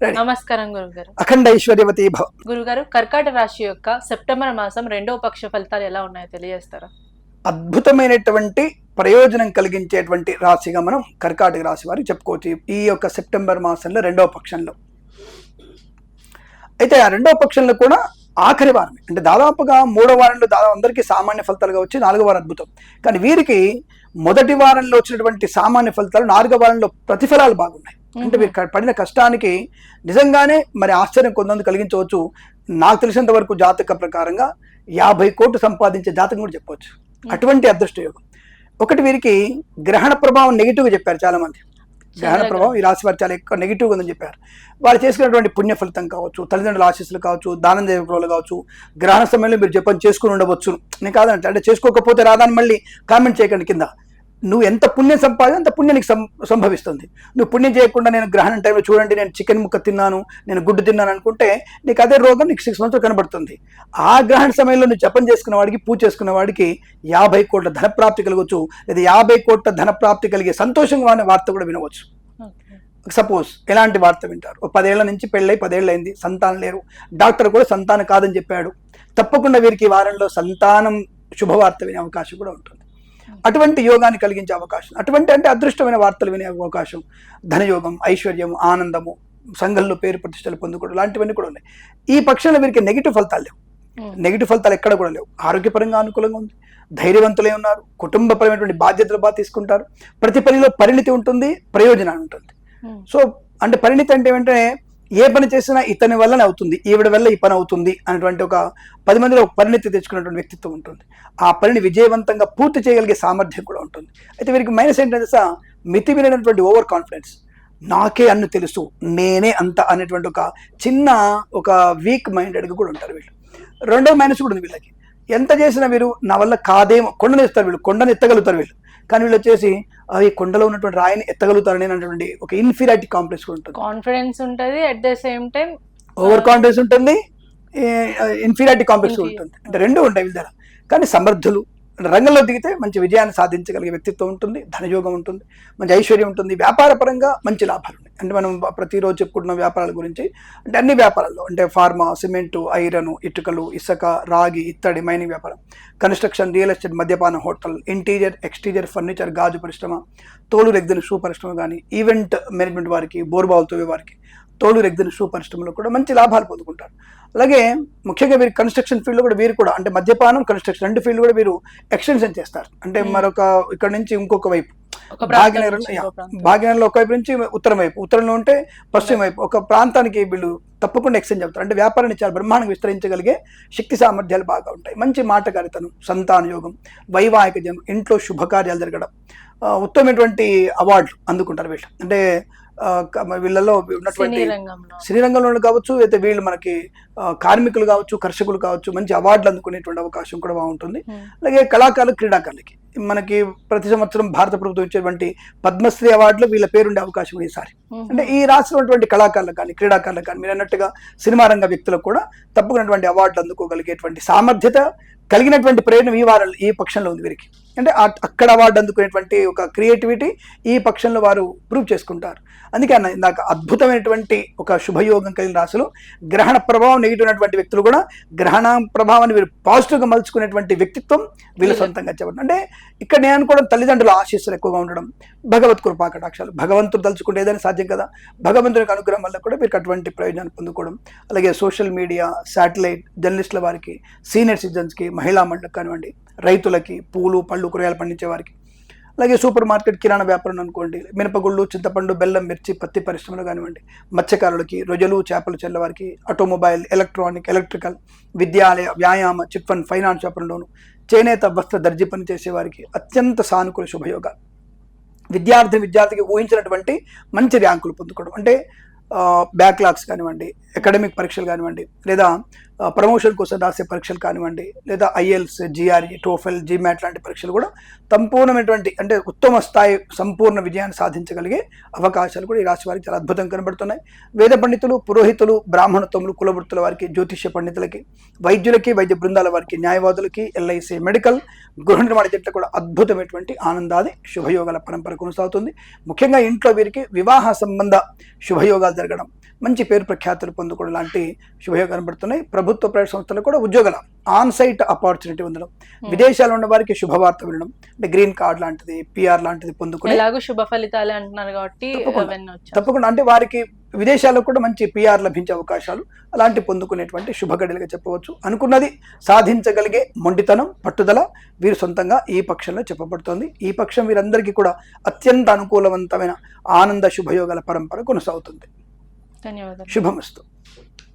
నమస్కారం గురుగారు. అఖండ ఐశ్వర్యవతి భవ. గురుగారు కర్కాట రాశి యొక్క సెప్టెంబర్ మాసం రెండవ పక్ష ఫలితాలు ఎలా ఉన్నాయో తెలియజేస్తారా? అద్భుతమైనటువంటి ప్రయోజనం కలిగించేటువంటి రాశిగా మనం కర్కాటక రాశి వారికి చెప్పుకోవచ్చు ఈ యొక్క సెప్టెంబర్ మాసంలో రెండవ పక్షంలో. అయితే ఆ రెండవ పక్షంలో కూడా ఆఖరి వారమే. అంటే దాదాపుగా మూడో వారంలో దాదాపు అందరికీ సామాన్య ఫలితాలుగా వచ్చి నాలుగో వారం అద్భుతం. కానీ వీరికి మొదటి వారంలో వచ్చినటువంటి సామాన్య ఫలితాలు నాలుగో వారంలో ప్రతిఫలాలు బాగున్నాయి. అంటే వీరు క- పడిన కష్టానికి నిజంగానే మరి ఆశ్చర్యం కొంతమంది కలిగించవచ్చు. నాకు తెలిసినంత వరకు జాతక ప్రకారంగా యాభై కోట్లు సంపాదించే జాతకం కూడా చెప్పవచ్చు అటువంటి అదృష్ట యోగం ఒకటి వీరికి గ్రహణ ప్రభావం నెగిటివ్గా చెప్పారు చాలా మంది గ్రహణ. ప్రభావం ఈ రాశి వారు చాలా ఎక్కువ నెగిటివ్గా ఉందని చెప్పారు. వాళ్ళు చేసుకున్నటువంటి పుణ్య ఫలితం కావచ్చు తల్లిదండ్రుల ఆశీస్సులు కావచ్చు దానం చేయకపోవడం కావచ్చు గ్రహణ సమయంలో మీరు జపం చేసుకుని ఉండవచ్చు నేను కాదంటే అంటే చేసుకోకపోతే రాదని మళ్ళీ కామెంట్ చేయకండి కింద. నువ్వు ఎంత పుణ్యం సంపాదించి అంత పుణ్యం నీకు సంభవిస్తుంది. నువ్వు పుణ్యం చేయకుండా నేను గ్రహణం టైంలో చూడండి నేను చికెన్ ముక్క తిన్నాను నేను గుడ్డు తిన్నాను అనుకుంటే నీకు అదే రోగం నీకు సిక్స్ మంత్స్ కనబడుతుంది. ఆ గ్రహణ సమయంలో నువ్వు జపం చేసుకున్న వాడికి పూజ చేసుకున్న వాడికి యాభై కోట్ల ధనప్రాప్తి కలగవచ్చు లేదా యాభై కోట్ల ధనప్రాప్తి కలిగే సంతోషంగా అనే వార్త కూడా వినవచ్చు. సపోజ్ ఎలాంటి వార్త వింటారు? ఒక పదేళ్ళ నుంచి పెళ్ళై పదేళ్ళు అయింది సంతానం లేరు. డాక్టర్ కూడా సంతానం కాదని చెప్పాడు. తప్పకుండా వీరికి వారంలో సంతానం శుభవార్త వినే అవకాశం కూడా ఉంటుంది. అటువంటి యోగాన్ని కలిగించే అవకాశం. అటువంటి అంటే అదృష్టమైన వార్తలు వినే అవకాశం. ధనయోగం ఐశ్వర్యం ఆనందము సంఘంలో పేరు ప్రతిష్టలు పొందుకోవడం లాంటివన్నీ కూడా ఉన్నాయి. ఈ పక్షంలో వీరికి నెగిటివ్ ఫలితాలు లేవు. నెగిటివ్ ఫలితాలు ఎక్కడ కూడా లేవు. ఆరోగ్యపరంగా అనుకూలంగా ఉంది. ధైర్యవంతులే ఉన్నారు. కుటుంబపరమైనటువంటి బాధ్యతలు బాగా తీసుకుంటారు. ప్రతి పనిలో పరిణితి ఉంటుంది ప్రయోజనం ఉంటుంది. సో అంటే పరిణితి అంటే ఏంటంటే ఏ పని చేసినా ఇతని వల్లనే అవుతుంది ఈవిడ వల్ల ఈ పని అవుతుంది అనేటువంటి ఒక పది మందిలో ఒక పరిణితి తెచ్చుకున్నటువంటి వ్యక్తిత్వం ఉంటుంది. ఆ పనిని విజయవంతంగా పూర్తి చేయగలిగే సామర్థ్యం కూడా ఉంటుంది. అయితే వీరికి మైనస్ ఏంటంటే సార్ మితిమీరినటువంటి ఓవర్ కాన్ఫిడెన్స్ నాకే అన్ను తెలుసు నేనే అంత అనేటువంటి ఒక చిన్న ఒక వీక్ మైండెడ్గా కూడా ఉంటారు వీళ్ళు. రెండో మైనస్ కూడా ఉంది వీళ్ళకి. ఎంత చేసినా వీరు నా వల్ల కాదేమో కొండను ఇస్తారు వీళ్ళు కొండను ఎత్తగలుగుతారు వీళ్ళు. కానీ వీళ్ళు వచ్చేసి "ఆ, ఈ కొండలో ఉన్నటువంటి రాయిని ఎత్తగలుగుతారని అనేటువంటి ఒక ఇన్ఫీరియారిటీ కాంప్లెక్స్ కూడా ఉంటుంది కాన్ఫిడెన్స్ ఉంటది at the same time over confidence ఉంటుంది ఇన్ఫీరియారిటీ కాంప్లెక్స్. ఉంటుంది అంటే రెండు ఉంటాయి వీళ్ళ కానీ సమర్థులు రంగంలో దిగితే మంచి విజయాన్ని సాధించగలిగే వ్యక్తిత్వం ఉంటుంది ధనయోగం ఉంటుంది మంచి ఐశ్వర్యం ఉంటుంది. వ్యాపార పరంగా మంచి లాభాలు ఉన్నాయి. అంటే మనం ప్రతిరోజు చెప్పుకుంటున్న వ్యాపారాల గురించి అంటే అన్ని వ్యాపారాల్లో అంటే ఫార్మా సిమెంటు ఐరన్ ఇటుకలు ఇసుక రాగి ఇత్తడి మైనింగ్ వ్యాపారం. కన్స్ట్రక్షన్ రియల్ ఎస్టేట్ మద్యపాన హోటల్ ఇంటీరియర్ ఎక్స్టీరియర్ ఫర్నిచర్ గాజు పరిశ్రమ తోలు రెగ్దిన షూ పరిశ్రమ కానీ ఈవెంట్ మేనేజ్మెంట్ వారికి బోర్బావులు వారికి తోలు రెగ్దిన షూ పరిశ్రమలో కూడా మంచి లాభాలు పొందుకుంటారు. అలాగే ముఖ్యంగా వీరు కన్స్ట్రక్షన్ ఫీల్డ్ కూడా వీరు కూడా అంటే మద్యపానం కన్స్ట్రక్షన్ రెండు ఫీల్డ్ కూడా వీరు ఎక్స్టెన్షన్ చేస్తారు. అంటే Hmm. మరొక ఇక్కడ నుంచి ఇంకొక వైపు. భాగ్యనగరం. భాగ్యనగరంలో ఒక వైపు నుంచి ఉత్తరం వైపు ఉత్తరంలో ఉంటే పశ్చిమ వైపు ఒక ప్రాంతానికి వీళ్ళు తప్పకుండా ఎక్స్చేంజ్ అవుతారు అంటే వ్యాపారాన్ని చాలా బ్రహ్మాండంగా విస్తరించగలిగే శక్తి సామర్థ్యాలు బాగా ఉంటాయి. మంచి మాటకారితనం సంతాన యోగం వైవాహిక జనం ఇంట్లో శుభకార్యాలు జరగడం ఆ, ఉత్తమమైనటువంటి అవార్డులు అందుకుంటారు వీళ్ళు. అంటే వీళ్ళలో ఉన్నటువంటి రంగంలో శ్రీరంగంలో కావచ్చు అయితే వీళ్ళు మనకి కార్మికులు కావచ్చు కర్షకులు కావచ్చు మంచి అవార్డులు అందుకునేటువంటి అవకాశం కూడా బాగుంటుంది. అలాగే కళాకారులు క్రీడాకారులకి మనకి ప్రతి సంవత్సరం భారత ప్రభుత్వం ఇచ్చేటువంటి పద్మశ్రీ అవార్డులు వీళ్ళ పేరుండే అవకాశం ఉంది ఈసారి. అంటే ఈ రాష్ట్రంలో ఉన్నటువంటి కళాకారులకు కానీ క్రీడాకారులకు కానీ మీరు అన్నట్టుగా సినిమా రంగ వ్యక్తులకు కూడా తప్పకున్నటువంటి అవార్డులు అందుకోగలిగేటువంటి సామర్థ్యత కలిగినటువంటి ప్రయోజనం ఈ వారం ఈ పక్షంలో ఉంది వీరికి. అంటే అక్కడ అవార్డు అందుకునేటువంటి ఒక క్రియేటివిటీ ఈ పక్షంలో వారు ప్రూవ్ చేసుకుంటారు. అందుకే అన్న ఇందాక అద్భుతమైనటువంటి ఒక శుభయోగం కలిగిన రాశులు గ్రహణ ప్రభావం నెగిటివ్ ఉన్నటువంటి వ్యక్తులు కూడా గ్రహణ ప్రభావాన్ని వీరు పాజిటివ్గా మలుచుకునేటువంటి వ్యక్తిత్వం వీళ్ళు వీళ్ళు. సొంతంగా చెప్పడం. అంటే ఇక్కడ నేను అనుకోవడం తల్లిదండ్రుల ఆశీస్సులు ఎక్కువగా ఉండడం భగవత్ కృపా కటాక్షాలు భగవంతుడు తలుచుకుంటే ఏదైనా సాధ్యం కదా? భగవంతునికి అనుగ్రహం వల్ల కూడా వీరికి అటువంటి ప్రయోజనాన్ని పొందుకోవడం. అలాగే సోషల్ మీడియా శాటిలైట్ జర్నలిస్టుల వారికి సీనియర్ సిటిజన్స్కి మహిళా మండలి కానివ్వండి రైతులకి పూలు పళ్ళు కూరగాయలు పండించే వారికి. అలాగే సూపర్ మార్కెట్ కిరాణా వ్యాపారం అనుకోండి మినపగుళ్ళు చింతపండు బెల్లం మిర్చి పత్తి పరిశ్రమలు కానివ్వండి మత్స్యకారులకి రొయ్యలు చేపలు చెల్లవారికి ఆటోమొబైల్ ఎలక్ట్రానిక్ ఎలక్ట్రికల్ విద్యాలయ వ్యాయామ చిట్ ఫండ్ ఫైనాన్స్ వ్యాపారంలోను చేనేత వస్త్ర దర్జీ పని చేసేవారికి అత్యంత సానుకూల శుభయోగాలు విద్యార్థి విద్యార్థికి ఊహించినటువంటి మంచి ర్యాంకులు పొందుకోవడం. అంటే బ్యాక్లాగ్స్ కానివ్వండి అకాడమిక్ పరీక్షలు కానివ్వండి లేదా ప్రమోషన్ కోసం రాసే పరీక్షలు కానివ్వండి లేదా ఐఎల్స్ జిఆర్ఈ టోఫెల్ జిమాట్ లాంటి పరీక్షలు కూడా సంపూర్ణమైనటువంటి అంటే ఉత్తమ స్థాయి సంపూర్ణ విజయాన్ని సాధించగలిగే అవకాశాలు కూడా ఈ రాశి వారికి చాలా అద్భుతంగా కనబడుతున్నాయి. వేద పండితులు పురోహితులు బ్రాహ్మణత్వములు కులవృత్తుల వారికి జ్యోతిష్య పండితులకి వైద్యులకి వైద్య బృందాల వారికి న్యాయవాదులకి ఎల్ఐసి మెడికల్ గృహ నిర్మాణ జట్ల కూడా అద్భుతమైనటువంటి ఆనందాది శుభయోగాల పరంపర కొనసాగుతుంది. ముఖ్యంగా ఇంట్లో వీరికి వివాహ సంబంధ శుభయోగాలు జరగడం మంచి పేరు ప్రఖ్యాతులు పొందుకోవడం లాంటి శుభయోగాలు కనబడుతున్నాయి. ప్రభుత్వ ప్రైవేట్ సంస్థలు కూడా ఉద్యోగాల ఆన్ సైట్ ఆపర్చునిటీ ఉండడం విదేశాల్లో ఉన్న వారికి శుభవార్త వినడం. అంటే గ్రీన్ కార్డ్ లాంటిది పిఆర్ లాంటిది పొందుకుని శుభ ఫలితాలే అంటున్నారు కాబట్టి తప్పకుండా. అంటే వారికి విదేశాల్లో కూడా మంచి పిఆర్ లభించే అవకాశాలు అలాంటి పొందుకునేటువంటి శుభగడిలుగా చెప్పవచ్చు. అనుకున్నది సాధించగలిగే మొండితనం పట్టుదల వీరు సొంతంగా ఈ పక్షంలో చెప్పబడుతోంది. ఈ పక్షం వీరందరికీ కూడా అత్యంత అనుకూలవంతమైన ఆనంద శుభయోగాల పరంపర కొనసాగుతుంది. ధన్యవాదాలు. శుభమస్తు.